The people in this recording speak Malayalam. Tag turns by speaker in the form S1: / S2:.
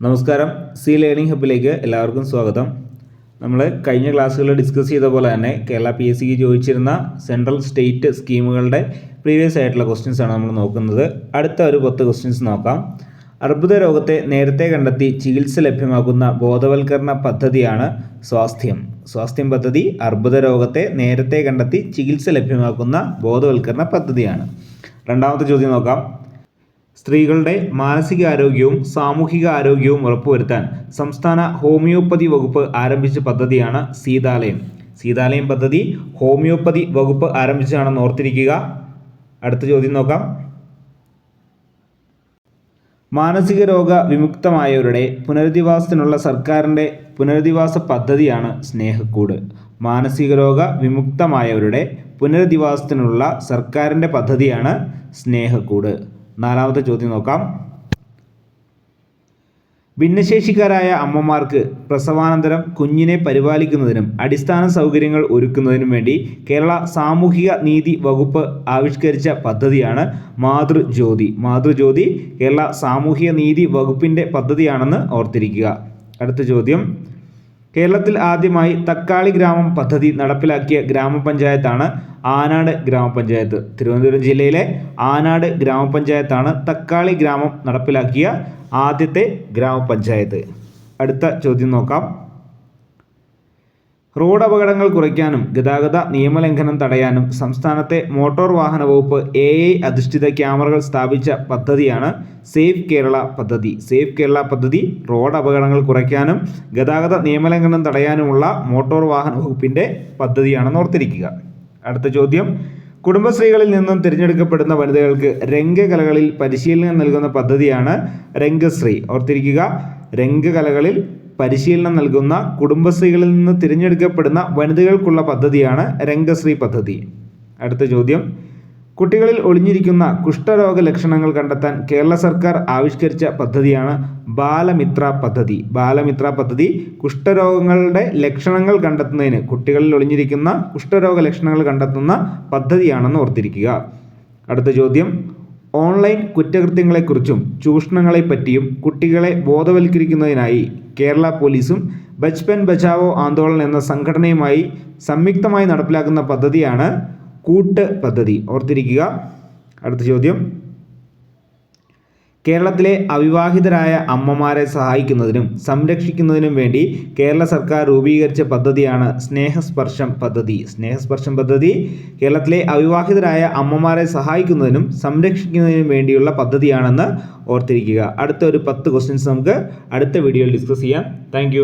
S1: നമസ്കാരം. സി ലേണിംഗ് ഹബിലേക്ക് എല്ലാവർക്കും സ്വാഗതം. നമ്മൾ കഴിഞ്ഞ ക്ലാസ്സുകളിൽ ഡിസ്കസ് ചെയ്ത പോലെ തന്നെ കേരള പി എസ് സിക്ക് ചോദിച്ചിരുന്ന സെൻട്രൽ സ്റ്റേറ്റ് സ്കീമുകളുടെ പ്രീവിയസ് ആയിട്ടുള്ള ക്വസ്റ്റ്യൻസ് ആണ് നമ്മൾ നോക്കുന്നത്. അടുത്ത ഒരു പത്ത് ക്വസ്റ്റ്യൻസ് നോക്കാം. അർബുദ രോഗത്തെ നേരത്തെ കണ്ടെത്തി ചികിത്സ ലഭ്യമാക്കുന്ന ബോധവൽക്കരണ പദ്ധതിയാണ് സ്വാസ്ഥ്യം. സ്വാസ്ഥ്യം പദ്ധതി അർബുദ രോഗത്തെ നേരത്തെ കണ്ടെത്തി ചികിത്സ ലഭ്യമാക്കുന്ന ബോധവൽക്കരണ പദ്ധതിയാണ്. രണ്ടാമത്തെ ചോദ്യം നോക്കാം. സ്ത്രീകളുടെ മാനസികാരോഗ്യവും സാമൂഹിക ആരോഗ്യവും ഉറപ്പുവരുത്താൻ സംസ്ഥാന ഹോമിയോപ്പതി വകുപ്പ് ആരംഭിച്ച പദ്ധതിയാണ് സീതാലയം. സീതാലയം പദ്ധതി ഹോമിയോപ്പതി വകുപ്പ് ആരംഭിച്ചതാണെന്ന് ഓർത്തിരിക്കുക. അടുത്ത ചോദ്യം നോക്കാം. മാനസിക രോഗ വിമുക്തമായവരുടെ പുനരധിവാസത്തിനുള്ള സർക്കാരിന്റെ പുനരധിവാസ പദ്ധതിയാണ് സ്നേഹക്കൂട്. മാനസിക രോഗ വിമുക്തമായവരുടെ പുനരധിവാസത്തിനുള്ള സർക്കാരിന്റെ പദ്ധതിയാണ് സ്നേഹക്കൂട്. നാലാമത്തെ ചോദ്യം നോക്കാം. ഭിന്നശേഷിക്കാരായ അമ്മമാർക്ക് പ്രസവാനന്തരം കുഞ്ഞിനെ പരിപാലിക്കുന്നതിനും അടിസ്ഥാന സൗകര്യങ്ങൾ ഒരുക്കുന്നതിനും വേണ്ടി കേരള സാമൂഹിക നീതി വകുപ്പ് ആവിഷ്കരിച്ച പദ്ധതിയാണ് മാതൃജ്യോതി. മാതൃജ്യോതി കേരള സാമൂഹിക നീതി വകുപ്പിന്റെ പദ്ധതിയാണെന്ന് ഓർത്തിരിക്കുക. അടുത്ത ചോദ്യം. കേരളത്തിൽ ആദ്യമായി തക്കാളി ഗ്രാമം പദ്ധതി നടപ്പിലാക്കിയ ഗ്രാമപഞ്ചായത്താണ് ആനാട് ഗ്രാമപഞ്ചായത്ത്. തിരുവനന്തപുരം ജില്ലയിലെ ആനാട് ഗ്രാമപഞ്ചായത്താണ് തക്കാളി ഗ്രാമം നടപ്പിലാക്കിയ ആദ്യത്തെ ഗ്രാമപഞ്ചായത്ത്. അടുത്ത ചോദ്യം നോക്കാം. റോഡ് അപകടങ്ങൾ കുറയ്ക്കാനും ഗതാഗത നിയമലംഘനം തടയാനും സംസ്ഥാനത്തെ മോട്ടോർ വാഹന വകുപ്പ് എ ഐ അധിഷ്ഠിത ക്യാമറകൾ സ്ഥാപിച്ച പദ്ധതിയാണ് സേഫ് കേരള പദ്ധതി. സേഫ് കേരള പദ്ധതി റോഡ് അപകടങ്ങൾ കുറയ്ക്കാനും ഗതാഗത നിയമലംഘനം തടയാനുമുള്ള മോട്ടോർ വാഹന വകുപ്പിന്റെ പദ്ധതിയാണെന്ന് ഓർത്തിരിക്കുക. അടുത്ത ചോദ്യം. കുടുംബശ്രീകളിൽ നിന്നും തിരഞ്ഞെടുക്കപ്പെടുന്ന വനിതകൾക്ക് രംഗകലകളിൽ പരിശീലനം നൽകുന്ന പദ്ധതിയാണ് രംഗശ്രീ. ഓർത്തിരിക്കുക. രംഗകലകളിൽ പരിശീലനം നൽകുന്ന കുടുംബശ്രീകളിൽ നിന്ന് തിരഞ്ഞെടുക്കപ്പെടുന്ന വനിതകൾക്കുള്ള പദ്ധതിയാണ് രംഗശ്രീ പദ്ധതി. അടുത്ത ചോദ്യം. കുട്ടികളിൽ ഒളിഞ്ഞിരിക്കുന്ന കുഷ്ഠരോഗ ലക്ഷണങ്ങൾ കണ്ടെത്താൻ കേരള സർക്കാർ ആവിഷ്കരിച്ച പദ്ധതിയാണ് ബാലമിത്ര പദ്ധതി. ബാലമിത്ര പദ്ധതി കുഷ്ഠരോഗങ്ങളുടെ ലക്ഷണങ്ങൾ കണ്ടെത്തുന്നതിന് കുട്ടികളിൽ ഒളിഞ്ഞിരിക്കുന്ന കുഷ്ഠരോഗ ലക്ഷണങ്ങൾ കണ്ടെത്തുന്ന പദ്ധതിയാണെന്ന് ഓർത്തിരിക്കുക. അടുത്ത ചോദ്യം. ഓൺലൈൻ കുറ്റകൃത്യങ്ങളെക്കുറിച്ചും ചൂഷണങ്ങളെപ്പറ്റിയും കുട്ടികളെ ബോധവൽക്കരിക്കുന്നതിനായി കേരള പോലീസും ബച്പൻ ബച്ചാവോ ആന്തോളൻ എന്ന സംഘടനയുമായി സംയുക്തമായി നടപ്പിലാക്കുന്ന പദ്ധതിയാണ് കൂട്ട് പദ്ധതി. ഓർത്തിരിക്കുക. അടുത്ത ചോദ്യം. കേരളത്തിലെ അവിവാഹിതരായ അമ്മമാരെ സഹായിക്കുന്നതിനും സംരക്ഷിക്കുന്നതിനും വേണ്ടി കേരള സർക്കാർ രൂപീകരിച്ച പദ്ധതിയാണ് സ്നേഹസ്പർശം പദ്ധതി. സ്നേഹസ്പർശം പദ്ധതി കേരളത്തിലെ അവിവാഹിതരായ അമ്മമാരെ സഹായിക്കുന്നതിനും സംരക്ഷിക്കുന്നതിനും വേണ്ടിയുള്ള പദ്ധതിയാണെന്ന് ഓർത്തിരിക്കുക. അടുത്ത ഒരു പത്ത് ക്വസ്റ്റ്യൻസ് നമുക്ക് അടുത്ത വീഡിയോയിൽ ഡിസ്കസ് ചെയ്യാം. താങ്ക്